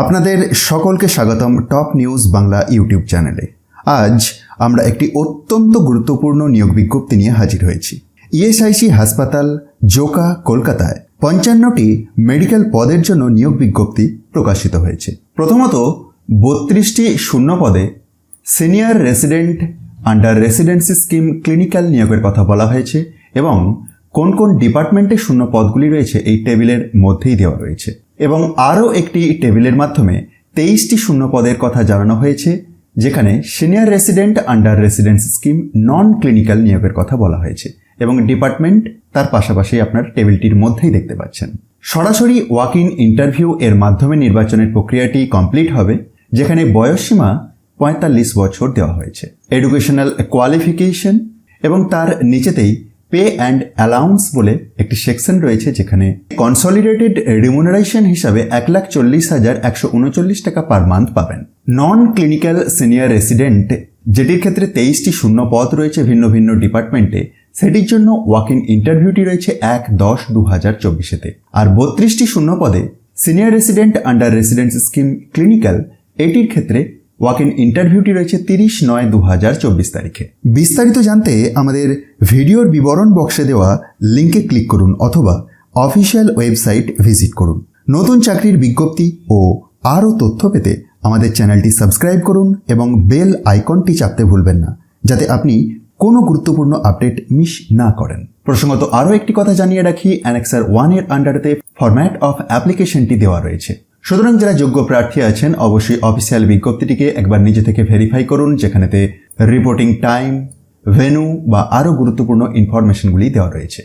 আপনাদের সকলকে স্বাগতম টপ নিউজ বাংলা ইউটিউব চ্যানেলে। আজ আমরা একটি অত্যন্ত গুরুত্বপূর্ণ নিয়োগ বিজ্ঞপ্তি নিয়ে হাজির হয়েছি। ইএসআইসি হাসপাতাল, জোকা, কলকাতায় পঞ্চান্নটি মেডিকেল পদের জন্য নিয়োগ বিজ্ঞপ্তি প্রকাশিত হয়েছে। প্রথমত, বত্রিশটি শূন্য পদে senior resident under residency scheme clinical নিয়োগের কথা বলা হয়েছে এবং কোন কোন ডিপার্টমেন্টে শূন্য পদগুলি রয়েছে এই টেবিলের মধ্যেই দেওয়া রয়েছে। এবং আরও একটি টেবিলের মাধ্যমে তেইশটি শূন্য পদের কথা জানানো হয়েছে, যেখানে senior resident under residence scheme non clinical নিয়োগের কথা বলা হয়েছে এবং ডিপার্টমেন্ট তার পাশাপাশি আপনার টেবিলটির মধ্যেই দেখতে পাচ্ছেন। সরাসরি ওয়াক ইন ইন্টারভিউ এর মাধ্যমে নির্বাচনের প্রক্রিয়াটি কমপ্লিট হবে, যেখানে বয়সসীমা পঁয়তাল্লিশ বছর দেওয়া হয়েছে। এডুকেশনাল কোয়ালিফিকেশন এবং তার নিচেতেই পে অ্যান্ড অ্যালাউন্স বলে একটি সেকশন রয়েছে যেখানে কনসলিডেটেড রিমুনারেশন হিসাবে এক লাখ চল্লিশ হাজার একশো উনচল্লিশ টাকা পার মান্থ পাবেন। নন ক্লিনিক্যাল সিনিয়র রেসিডেন্ট যেটির ক্ষেত্রে তেইশটি শূন্য পদ রয়েছে ভিন্ন ভিন্ন ডিপার্টমেন্টে, সেটির জন্য ওয়াক ইন ইন্টারভিউটি রয়েছে এক দশ দু হাজার চব্বিশেতে আর বত্রিশটি শূন্য পদে senior resident under residence scheme clinical এটির ক্ষেত্রে ওয়াক ইন ইন্টারভিউটি রয়েছে তিরিশ নয় দু হাজার চব্বিশ তারিখে। বিস্তারিত জানতে আমাদের ভিডিওর বিবরণ বক্সে দেওয়া লিঙ্কে ক্লিক করুন অথবা অফিসিয়াল ওয়েবসাইট ভিজিট করুন। নতুন চাকরির বিজ্ঞপ্তি ও আরও তথ্য পেতে আমাদের চ্যানেলটি সাবস্ক্রাইব করুন এবং বেল আইকনটি চাপতে ভুলবেন না, যাতে আপনি কোনো গুরুত্বপূর্ণ আপডেট মিস না করেন। প্রসঙ্গত আরও একটি কথা জানিয়ে রাখি অ্যানেক্সার ওয়ানের আন্ডারেতে ফরম্যাট অফ অ্যাপ্লিকেশনটি দেওয়া রয়েছে। সুতরাং যারা যোগ্য প্রার্থী আছেন, অবশ্যই অফিসিয়াল বিজ্ঞপ্তিটিকে একবার নিজে থেকে ভেরিফাই করুন, যেখানেতে রিপোর্টিং টাইম ভেনু বা আরও গুরুত্বপূর্ণ ইনফরমেশনগুলি দেওয়া রয়েছে।